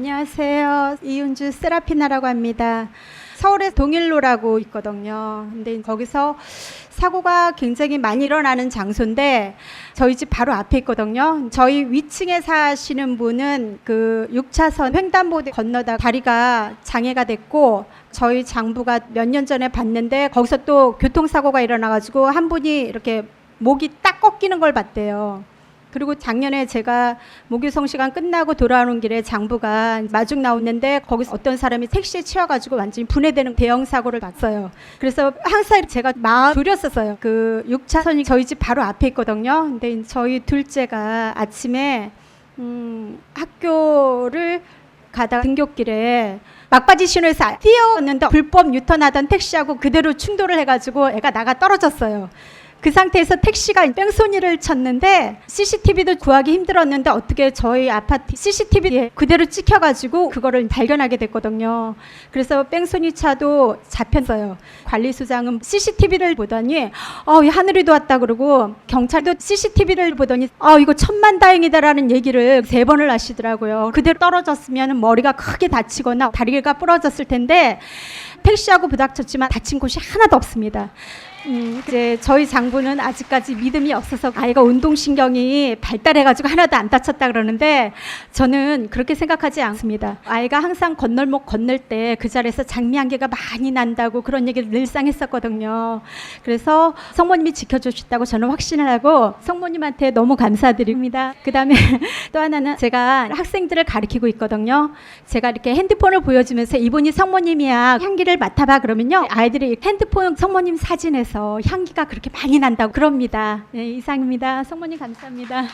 안녕하세요. 이윤주 세라피나라고 합니다. 서울의 동일로라고 있거든요. 근데 거기서 사고가 굉장히 많이 일어나는 장소인데 저희 집 바로 앞에 있거든요. 저희 위층에 사시는 분은 그 6차선 횡단보도 건너다 다리가 장애가 됐고 저희 장부가 몇 년 전에 봤는데 거기서 또 교통사고가 일어나가지고 한 분이 이렇게 목이 딱 꺾이는 걸 봤대요. 그리고 작년에 제가 목요성 시간 끝나고 돌아오는 길에 장부가 마중 나오는데 거기서 어떤 사람이 택시에 치여가지고 완전히 분해되는 대형 사고를 봤어요. 그래서 항상 제가 마음 졸였었어요. 그 6차선이 저희 집 바로 앞에 있거든요. 근데 저희 둘째가 아침에 음, 학교를 가다가 등굣길에 막바지 신호에서 뛰어왔는데 불법 유턴하던 택시하고 그대로 충돌을 해가지고 애가 나가 떨어졌어요. 그 상태에서 택시가 뺑소니를 쳤는데 CCTV도 구하기 힘들었는데 어떻게 저희 아파트 CCTV에 그대로 찍혀가지고 그거를 발견하게 됐거든요. 그래서 뺑소니 차도 잡혔어요. 관리소장은 CCTV를 보더니 어, 이 하늘이 도 왔다 그러고 경찰도 CCTV를 보더니 어, 이거 천만다행이다라는 얘기를 세 번을 하시더라고요. 그대로 떨어졌으면 머리가 크게 다치거나 다리가 부러졌을 텐데 택시하고 부닥쳤지만 다친 곳이 하나도 없습니다. 음, 이제 저희 장부는 아직까지 믿음이 없어서 아이가 운동신경이 발달해가지고 하나도 안 다쳤다 그러는데 저는 그렇게 생각하지 않습니다. 아이가 항상 건널목 건널 때 그 자리에서 장미 한 개가 많이 난다고 그런 얘기를 늘상 했었거든요. 그래서 성모님이 지켜주셨다고 저는 확신을 하고 성모님한테 너무 감사드립니다. 그 다음에 또 하나는 제가 학생들을 가르치고 있거든요. 제가 이렇게 핸드폰을 보여주면서 이분이 성모님이야 향기를 맡아봐 그러면요 아이들이 핸드폰 성모님 사진에서 그래서 향기가 그렇게 많이 난다고 그럽니다. 네, 이상입니다. 성모님 감사합니다.